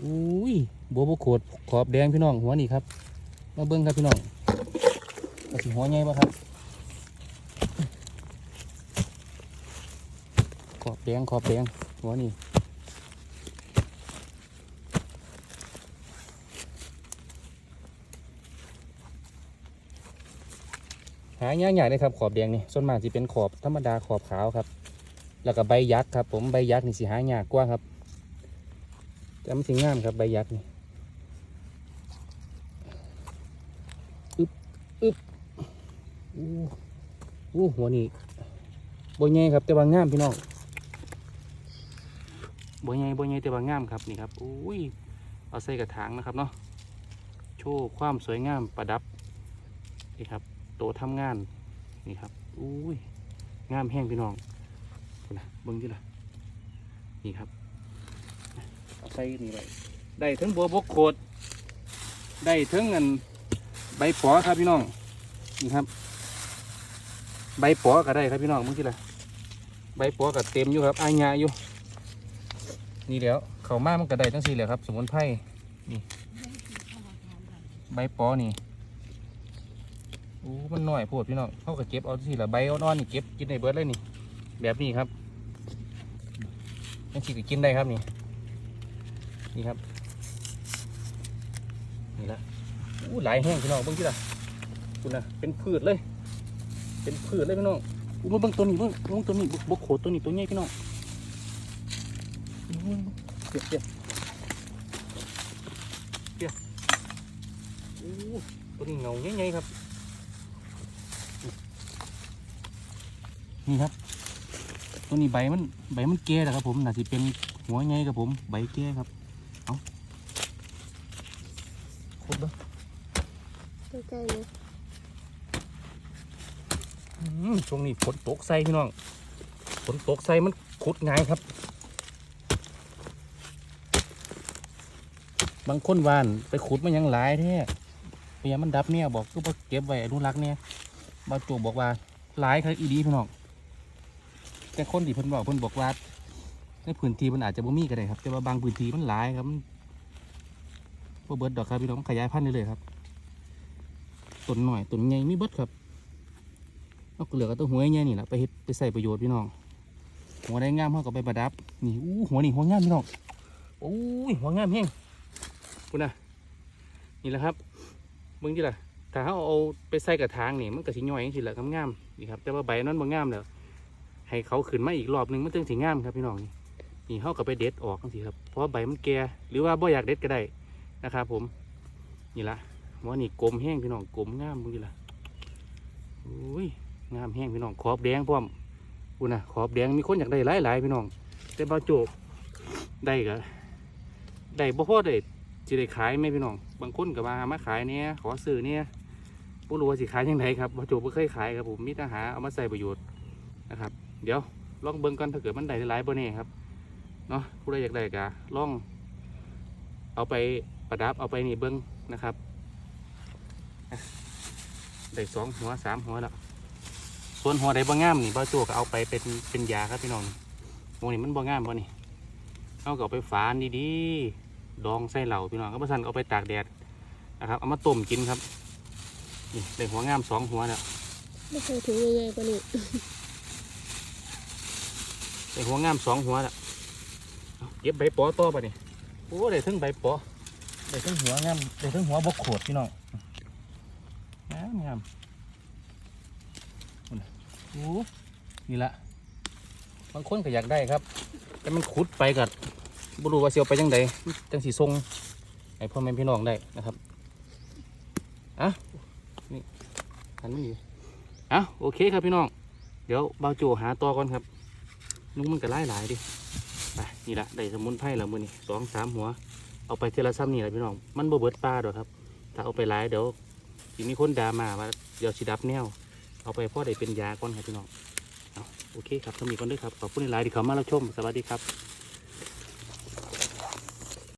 อุ้ยบัวบกโขดขอบแดงพี่น้องหัวนี่ครับมาเบิ้งครับพี่น้องกระสีหัวใหญ่ปะครับ ขอบแดงขอบแดงหัวนี่หายากใหญ่เลยครับขอบแดงนี่ส่วนมากจะเป็นขอบธรรมดาขอบขาวครับ แล้วก็ใบยักษ์ครับ ผมใบยักษ์นี่สิหายากกว่าครับ แต่มันถึงงามครับใบยักษ์นี่อึบอึบอู้อู้หัวนี่บใหญ่ครับแต่ว่างามพี่น้องบใหญ่บใหญ่แต่ว่างามครับนี่ครับอุ้ยเอาใส่กระถางนะครับเนาะโชว์ความสวยงามประดับนี่ครับโตทำงานนี่ครับอุ้ยงามแห้งพี่น้องนะเบิ้งที่ละนี่ครับ ใส่นี่เลยได้ทั้งบัวบกโขดได้ทั้งอันใบปอครับพี่น้องนี่ครับ ใบปอก็ได้ครับพี่น้องเบิ้งที่ละใบปอก็เต็มอยู่ครับอายาอยู่ นี่แล้วเขามามันก็ได้ทั้งสี่แหละครับ สมุนไพรนี่ใบปอนี่โอ้มันน้อยโพดพี่น้องเขาก็เก็บเอาที่ละใบอ่อนๆนี่เก็บกินในเบิร์ดเลยนี่ แบบนี้ครับยังฉีกกินได้ครับนี่ นี่ครับ นี่ละอู้หลายแห้งพี่น้องเบิ่งที่ละคุณนะเป็นพืชเลย เป็นพืชเลยพี่น้องอู้มาเบิ่งตัวนี้เบิ่งเบิ่งตัวนี้บกโขดตัวนี้ตัวใหญ่พี่น้องเดี๋ยวเดี๋ยวเดี๋ยวอู้ตัวนี้เงาใหญ่ๆครับนี่ครับตัวนี้ใบมันใบมันแก่แล้วครับผมน่าจะเป็นหัวไงครับผม ใบแก่ครับ เอาครบแล้วใกล้ๆเลยอืมช่วงนี้ฝนตกใส่พี่น้องฝนตกใส่มันขุดง่ายครับ บางคนวานไปขุดมันยังหลายแท้พยายามมันดับเนี่ยบอกก็บ่เก็บไว้อนุรักษ์เนี่ยบาจูบอกว่าหลายครับอีดีพี่น้องแต่คนที่เพิ่นบอกเพิ่นบอกว่า ในพื้นที่มันอาจจะบ่มีก็ได้ครับ แต่ว่าบางพื้นที่มันหลายครับมันบ่เบิดดอกครับพี่น้องขยายพันธุ์ได้เลยครับต้นหน่อยต้นใหญ่มีเบิดครับเอาเหลือก็ตัวหัวใหญ่นี่แหละไปเฮ็ดไปใส่ประโยชน์พี่น้องหัวได้งามเขาก็ไปประดับนี่อู้หัวนี่หัวงามพี่น้องโอ้ยหัวงามแห้งคุณน่ะนี่แหละครับเบิ่งที่ล่ะถ้าเขาเอาไปใส่กระถางนี่มันก็สิย่อยจังซี่แหละงามๆนี่ครับแต่ว่าใบนั้นบ่งามแล้วให้เขาขึ้นมาอีกรอบหนึงมันถึงสิงามครับพี่น้องนี่ นี่เขาก็ไปเด็ดออกจังซี่ครับเพราะว่าใบมันแก่หรือว่าบ่อยากเด็ดก็ได้นะครับผมนี่ละหัวนี่กลมแห้งพี่น้องกลมงามเบิ่งที่ละโอ้ยงามแห้งพี่น้องขอบแดงพร้อมคุณนะขอบแดงมีคนอยากได้หลายหลายๆพี่น้องแต่บาโจกได้ก็ได้บ่พอได้สิได้ขายไหมพี่น้องบางคนก็มามาขายเนี่ยขอซื้อเนี่ยบ่รู้ว่าสิขายยังไงครับบาโจกบ่เคยขายครับผมมีแต่หาเอามาใส่ประโยชน์นะครับ เดี๋ยวลองเบิ่งก่อนถ้าเกิดมันได้หลายบ่แน่ครับ เนาะผู้ใดอยากได้ก็ลอง เอาไปประดับเอาไปนี่เบิ่งนะครับอะได้สองหัวสามหัวแล้วส่วนหัวใดบ่งามนี่บ่โจก็เอาไปเป็นเป็นยาครับพี่น้องหัวนี่มันบ่งามบ่นี่เอาก็เอาไปฝานดีๆดองใส่เหล่าพี่น้องก็บ่ซั่นก็เอาไปตากแดดนะครับเอามาต้มกินครับนี่ได้หัวงามสองหัวแล้วไม่เคยถึงใหญ่ๆกว่านี้ได้หัวงามสองหัวแล้ว เก็บใบปอต่อไปนี่โอ้ได้ทั้งใบปอได้ทั้งหัวงามได้ทั้งหัวบกโขดพี่น้องงามงามโอ้นี่ละบางคนก็อยากได้ครับ แต่มันขุดไปกับบรูว่าเสียวไปจังใดจังสีทรงให้พ่อแม่พี่น้องได้นะครับอะนี่หันไม่อยู่อะโอเคครับพี่น้อง เดี๋ยวเบาโจหาต่อก่อนครับนุ่งมันก็ไล่หลายดิ นี่ละได้สมุนไพรแล้วมือนี่สองสามหัว เอาไปเทละซ้ำนี่แหละพี่น้อง มันบ่เบิดปลาดอกครับ ถ้าเอาไปหลายเดี๋ยวทีมีคนด่ามาว่าเดี๋ยวสิดับแนว เอาไปพ่อได้เป็นยาก่อนครับพี่น้องเอาโอเคครับทำมีก่อนด้วยครับ ขอบคุณหลายที่เข้ามารับชม สวัสดีครับ